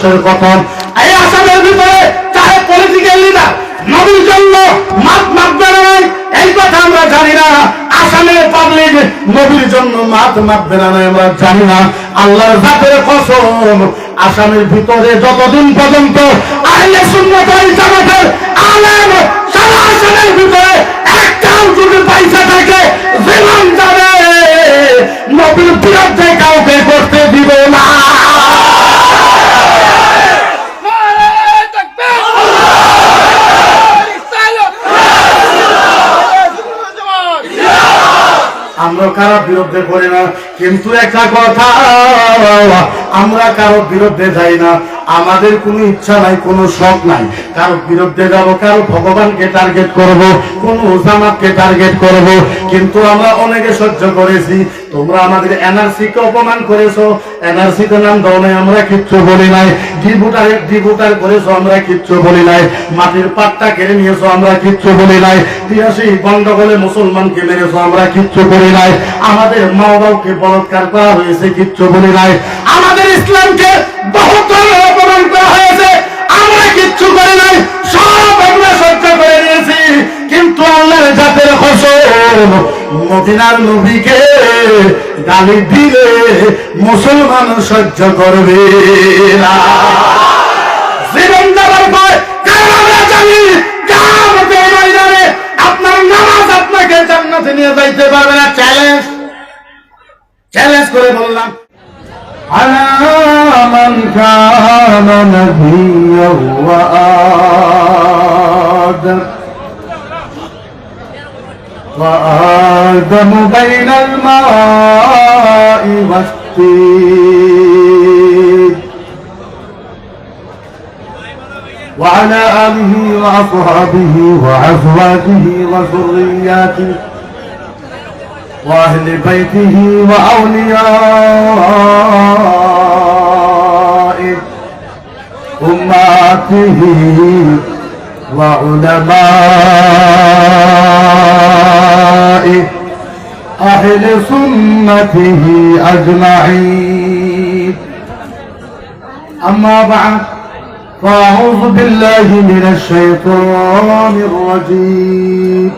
মানুষের কথন এই আসামের ভিতরে চাহে পলিটিক্যাল লিডার নবীর জন্য মাত মাপবে এই কথা আমরা জানি না। আসামের পাবলিক নবীর জন্য মাত মাপবে না আমরা জানি না। আল্লাহর জাতের কসম, আসামের ভিতরে যতদিন পর্যন্ত আহলে সুন্নাত ওয়াল জামাতের আলেম সারা আসামের ভিতরে একটাও যদি পয়সা থাকে, জীবন যাবে। নবীর বিরুদ্ধে কাউকে করতে দিব না। কারও বিরুদ্ধে করি না। কিন্তু একটা কথা, আমরা কারও বিরুদ্ধে যাই না। আমাদের কোনো ইচ্ছা নাই, কোনো শখ নাই। কারও বিরুদ্ধে যাব, কারও ভগবানকে টার্গেট করব, কোন জামাতকে টার্গেট করব। কিন্তু আমরা অনেকে সহ্য করেছি। তোমরা আমাদের এনআরসি কে অপমান করেছ। এনআরসি তে নাম দাও নাই, আমরা কিচ্ছু বলি নাই। ডিভোটার ডিভোটার করেছ, আমরা কিচ্ছু বলি নাই। মাটির পাট্টা কেড়ে নিয়েছো, আমরা কিচ্ছু বলি নাই। তিরাশি গন্ডগোলে মুসলমানকে মেরেছো, আমরা কিচ্ছু বলি নাই। আমাদের মা বাবাকে বলৎকার করা হয়েছে, কিচ্ছু বলি নাই। আমাদের ইসলামকে বহুতর অপমান করা হয়েছে। মদিনার নবীকে গালি দিলে মুসলমান সহ্য করবে আপনার নামাজ আপনাকে নিয়ে চ্যালেঞ্জ চ্যালেঞ্জ করে বললাম كان نبيا وآدم. وآدم بين الماء والطين. وعلى آله وأصحابه وأزواجه وذرياته وأهل بيته وأوليائه. وعلمائه أهل سنته أجمعين. أما بعد فأعوذ بالله من الشيطان الرجيم.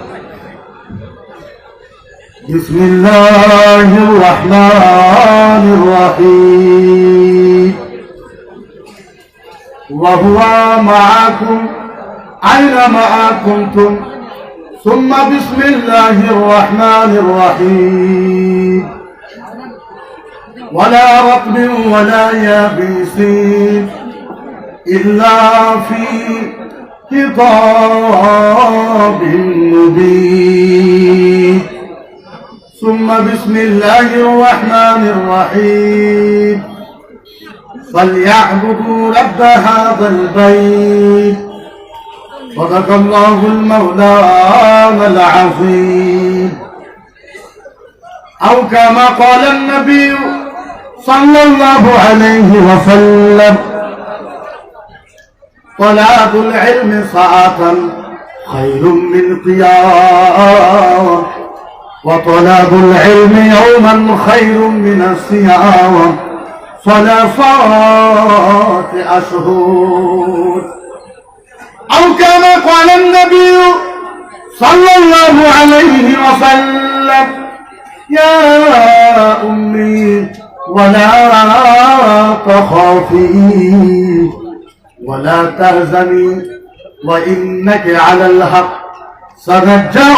بسم الله الرحمن الرحيم. وهو معكم أينما كنتم. ثم بسم الله الرحمن الرحيم. ولا رطب ولا يابس إلا في كتاب مبين. ثم بسم الله الرحمن الرحيم. فليعبدوا رب هذا البيت. صدق الله المولانا العظيم أو كما قال النبي صلى الله عليه وسلم طلب العلم ساعة خير من قيام وطلب العلم يوما خير من الصيام. صلفات أشهر. أو كما قال النبي صلى الله عليه وسلم يا أمي ولا تخافي ولا تهزني وإنك على الحق سنرجع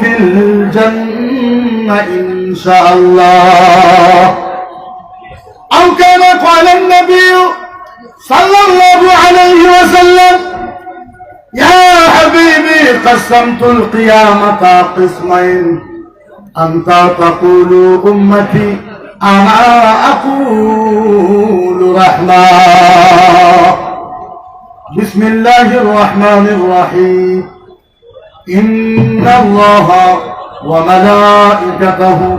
في الجنة إن شاء الله. أو كما قال النبي صلى الله عليه وسلم يا حبيبي قسمت القيامة قسمين أنت تقول أمتي أنا أقول رحمة بسم الله الرحمن الرحيم. إن الله وملائكته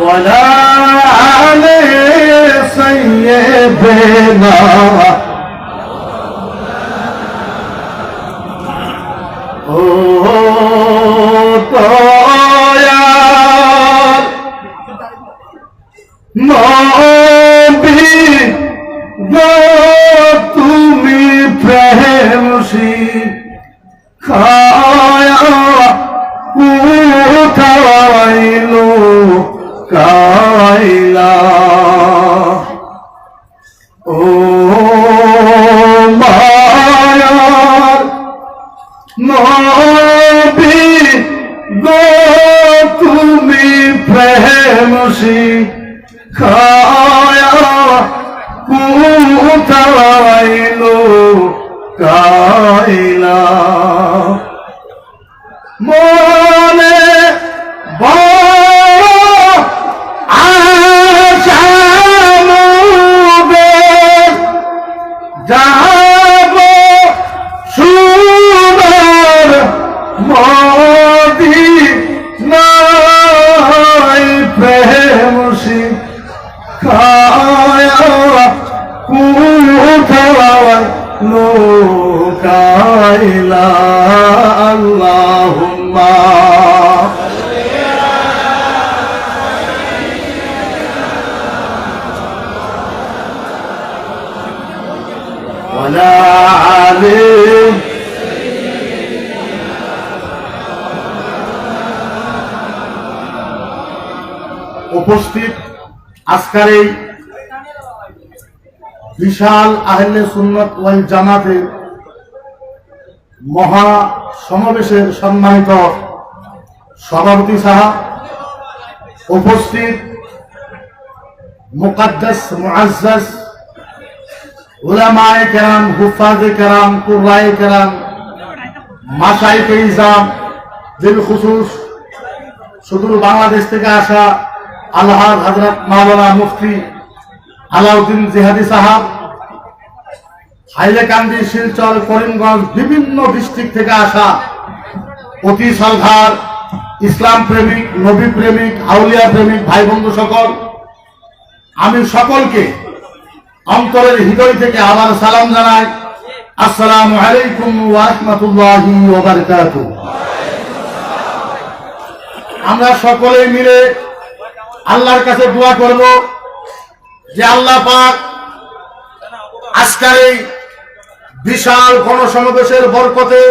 ولا عليه سيدنا কাইলা কুঠায় লোকাইলা আল্লাহুম্মা ولا عليه উপস্থিত আজকের এই বিশাল আহলে সুন্নত ওয়াল জামাতের মহা সমাবেশের সম্মানিত সভাপতি সাহা উপস্থিত মুকাদ্দাস মুআজ্জাজ উলামায়ে কেরাম হুফাজে কেরাম, কুররায়ে কেরাম মাসাইকে ইজাম দিল খুসুস সুদূর বাংলাদেশ থেকে আসা আল্লাহ হজরত মাওলানা মুফতি আলাউদ্দিন জিহাদি সাহাব, হাইলাকান্দি, শিলচর, করিমগঞ্জ, বিভিন্ন ডিস্ট্রিক্ট থেকে আসা অতি সালধার ইসলাম প্রেমিক, নবী প্রেমিক, আউলিয়া প্রেমিক ভাই বন্ধু সকল। আমি সকলকে অন্তরের হৃদয় থেকে আবার সালাম জানাই। আসসালাম আলাইকুম ওয়া রাহমাতুল্লাহি আমরা সকলে মিলে আল্লাহর কাছে দোয়া করব। যে আল্লাহ পাক আজকের এই বিশাল গণসমাবেশের বরকতে,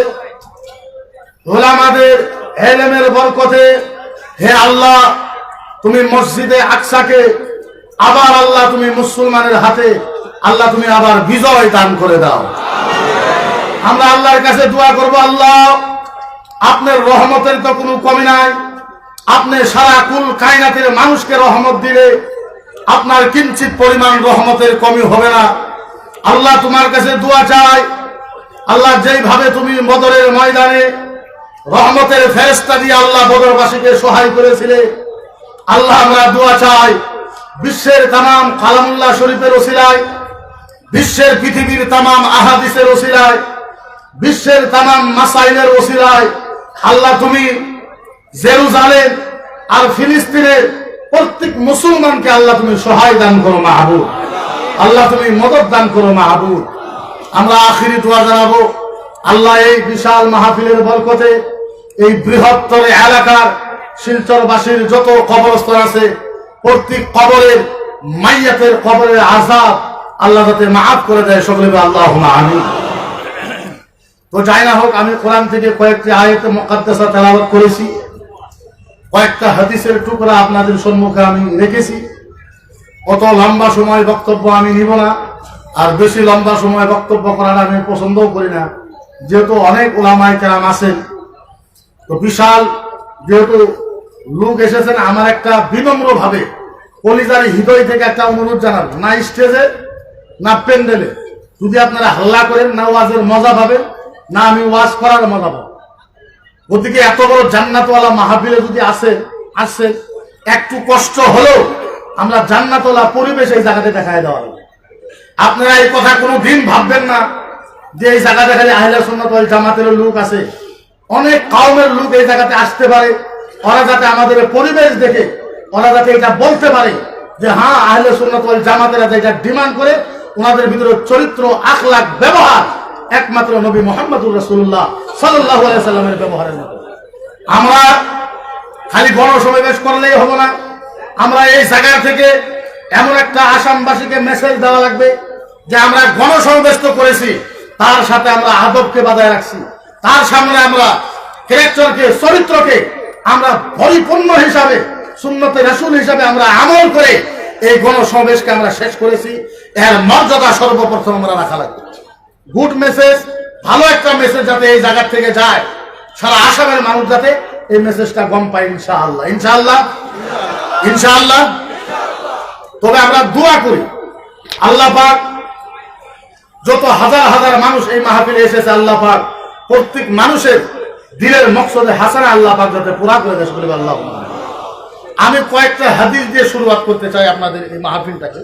ওলামাদের হেলেমের বরকতে, হে আল্লাহ, তুমি মসজিদে আকসাকে আবার আল্লাহ তুমি মুসলমানের হাতে, আল্লাহ তুমি আবার বিজয় দান করে দাও। আমরা আল্লাহর কাছে দোয়া করব, আল্লাহ, আপনার রহমতের তো কোনো কমি নাই, আপনি সারা কুল কায়নাতের মানুষকে রহমত দিলে আপনার কিঞ্চিত পরিমাণ রহমতের কমি হবে না। আল্লাহ তোমার কাছে দোয়া চাই আল্লাহ যেইভাবে তুমি বদরের ময়দানে রহমতের ফেরেস্তা দিয়ে আল্লাহ বদরবাসীকে সহায় করেছিলে, আল্লাহ আমরা দোয়া চাই। বিশ্বের তামাম কালামুল্লাহ শরীফের ওসিলায়, বিশ্বের পৃথিবীর তামাম আহাদিসের ওসিলায়, বিশ্বের তামাম মাসাইলের ওসিলায়, আল্লাহ তুমি জেরুজালেম আর ফিলিস্তিনের প্রত্যেক মুসলমানকে আল্লাহ তুমি সহায় দান করো, মাহবুব। আল্লাহ তুমি মদত দান করো, মাহবুব। আমরা আখিরি দোয়া জানাব, আল্লাহ এই বিশাল মাহফিলের বরকতে এই বৃহত্তর এলাকার শিলচরবাসীর যত কবরস্থান আছে, প্রত্যেক কবরের মাইয়াতের কবরের আজাব আল্লাহ যাতে মাফ করে দেয়, সকলে আল্লাহ আমি তো যাই না হোক, আমি কোরআন থেকে কয়েকটি আয়তে মকাদ্দাসা তেলাওয়াত করেছি। কয়েকটা হাদিসের টুকরা আপনাদের সম্মুখে আমি রেখেছি। কত লম্বা সময় বক্তব্য আমি নিব না, আর বেশি লম্বা সময় বক্তব্য করার আমি পছন্দও করি না। যেহেতু অনেক ওলামায় কেরাম আছেন, তো বিশাল যেহেতু লোক এসেছেন, আমার একটা বিনম্র ভাবে কলিজার হৃদয় থেকে একটা অনুরোধ জানাব। না স্টেজে, না প্যান্ডেলে। যদি আপনারা হাল্লা করেন, না ওয়াজের মজা পাবেন, না আমি ওয়াজ করার মজা পাবো। ওদিকে এত বড় জান্নাতওয়ালা মাহফিলে যদি আসে আসছেন একটু কষ্ট হলেও আমরা জান্নাতওয়ালা পরিবেশ এই জায়গাতে দেখায় দেওয়া আপনারা এই কথা কোনো দিন ভাববেন না যে এই জায়গাতে দেখালে আহিলা সুন্নত ওয়াল জামাতের লোক আছে। অনেক কাউমের লোক এই জায়গাতে আসতে পারে। ওরা যাতে আমাদের পরিবেশ দেখে, ওরা যাতে এটা বলতে পারে যে হ্যাঁ আহলে সুন্নত জামাতেরা এটা ডিমান্ড করে, ওনাদের ভিতরে চরিত্র আখলাক ব্যবহার একমাত্র নবী মোহাম্মদুর রসুল্লাহ সাল্লাহ সাল্লামের ব্যবহারের মতো। আমরা খালি গণসমাবেশ করলেই হব না। আমরা এই জায়গা থেকে এমন একটা আসামবাসীকে মেসেজ দেওয়া লাগবে যে আমরা গণসমাবেশ তো করেছি, তার সাথে আমরা আদবকে বাজায় রাখছি। তার সামনে আমরা ক্যারেক্টারকে চরিত্রকে আমরা পরিপূর্ণ হিসাবে, সুন্নতে রাসূল হিসাবে আমরা আমল করে এই গণসমাবেশকে আমরা শেষ করেছি। এর মর্যাদা সর্বপ্রথম আমরা রাখা লাগবে। গুড মেসেজ, ভালো একটা মেসেজ যাতে এই জায়গা থেকে যায়। সারা আসামের মানুষ যাতে এই মেসেজটা গম পায়, ইনশাআল্লাহ। ইনশাআল্লাহ? ইনশাআল্লাহ? তবে আমরা দোয়া করি, আল্লাহ পাক যত হাজার হাজার মানুষ এই মাহফিলে এসেছে, আল্লাহ পাক প্রত্যেক মানুষের দিলের মকসদে হাসানা আল্লাহ পাক যাতে পুরা করে দেশ বলে আল্লাহ আমি কয়েকটা হাদিস দিয়ে শুরুয়াত করতে চাই আপনাদের এই মাহফিলটাকে।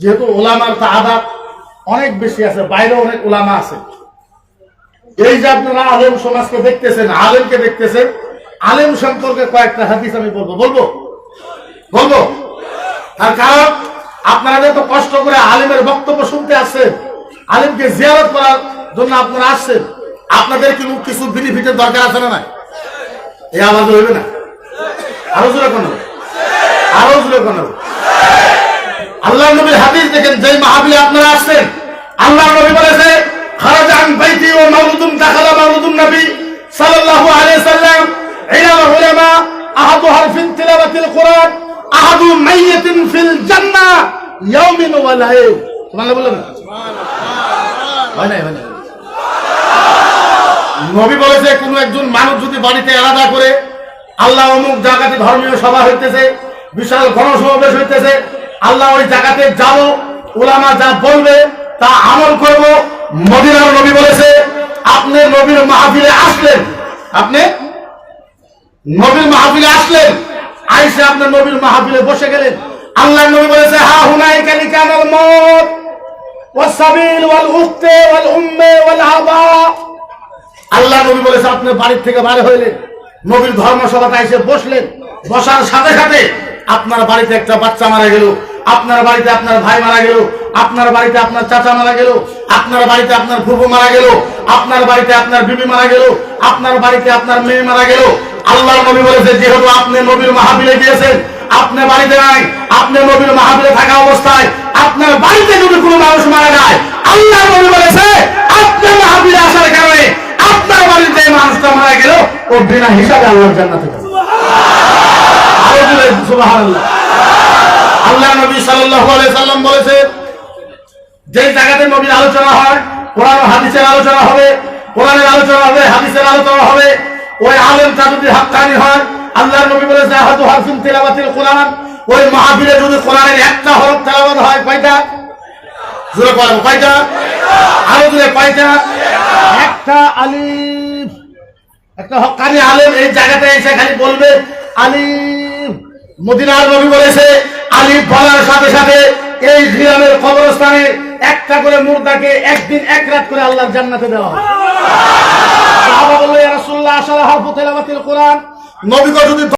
যেহেতু ওলামার তাহাদাত অনেক বেশি আছে বাইরে অনেক ওলামা আছে। এই যে আপনারা আলেম সমাজকে দেখতেছেন, আলেমকে দেখতেছেন, আলেম সম্পর্কে কয়েকটা হাদিস আমি বলব। বলব? বলব? তার কারণ, আপনারা যত কষ্ট করে আলেমের বক্তব্য শুনতে আসছেন, আলেমকে জিয়ারত করার জন্য আপনারা আসছেন, আপনাদের কি কিছু বেনিফিটের দরকার আছে না নাই? এই আওয়াজ হইবে না? আরও জোরে কোন? আরও জোরে কোন? আল্লাহ নবীর হাদিস দেখেন, যেই মাহাবিলে আপনারা আসছেন আল্লাহ নবী বলেছে, খারাজা আন বাইতি ও মাউলুদুন দাখালা মাউলুদুন নবী সাল্লাল্লাহু আলাইহি সাল্লাম ইলা উলামা আহাদু হারফিন তিলাওয়াতিল কোরআন, আহাদু মাইয়াতিন ফিল জান্নাহ ইয়াউমিন ওয়া লাইল। সুবহানাল্লাহ বলেন হয় নাই, হয় নবী বলেছে, কোন একজন মানুষ যদি বাড়িতে আলাদা করে, আল্লাহ অমুক জায়গাতে ধর্মীয় সভা হইতেছে, বিশাল গণসমাবেশ হইতেছে, আল্লাহ ওই জায়গাতে যাব ওলামা যা বলবে তা আমল করব মদিনার নবী বলেছে আপনি নবীর মাহফিলে আসলেন আপনি নবীর মাহফিলে আসলেন আইসে আপনার নবীর মাহফিলে বসে গেলেন আল্লাহ নবী বলেছে হা হুনাই কালিকানাল মত والسبيل والأخت والأم والآباء আল্লাহ নবী বলেছে আপনি বাড়ির থেকে বাইরে হইলেন নবীর ধর্মসভাতে এসে বসলেন বসার সাথে সাথে আপনার বাড়িতে একটা বাচ্চা মারা গেল আপনার বাড়িতে আপনার ভাই মারা গেল আপনার বাড়িতে আপনার চাচা মারা গেল, আপনার বাড়িতে আপনার ফুফু মারা গেল, আপনার বাড়িতে আপনার বিবি মারা গেল, আপনার বাড়িতে আপনার মেয়ে মারা গেল। আল্লাহ নবী বলেছে, যেহেতু আপনি নবীর মাহাবিলে গিয়েছেন, আপনি বাড়িতে নাই, আপনি নবীর মাহাবিলে থাকা অবস্থায় আপনার বাড়িতে যদি কোনো মানুষ মারা যায়, আল্লাহ নবী বলেছে আপনার মাহাবিলে আসার কারণে আপনার বাড়িতে মানুষটা মারা গেল ও বিনা হিসাবে আল্লাহর জান্নাতে আল্লাহ নবী সাল্লাল্লাহু আলাইহি সাল্লাম বলেছে যে জায়গাতে নবীর আলোচনা হয়, কোরআন হাদিসের আলোচনা হবে, কোরআনের আলোচনা হবে, হাদিসের আলোচনা হবে, ওই আলেমটা যদি হাক্কানি হয়, আল্লাহর নবী বলেছে আহাদু হারফিন তিলাওয়াতিল কোরআন ওই মাহফিলে যদি কোরআনের একটা হরফ তেলাওয়াত হয়, কয়টা? জোরে বলেন, কয়টা? আরও জোরে, কয়টা? একটা আলিফ। একটা হকানি আলেম এই জায়গাতে এসে খালি বলবে, আলিফ। মদিনার নবী বলেছে, আলিফ বলার সাথে সাথে এই গ্রামের কবরস্থানে একটা করে মুর্দাকে একদিন এক রাত করে আল্লাহর জান্নাতে দেওয়া হয়। সাহাবা বলল, ইয়া রাসূলুল্লাহ আশারা হরফ তেলাওয়াতিল কোরআন। নবী যদি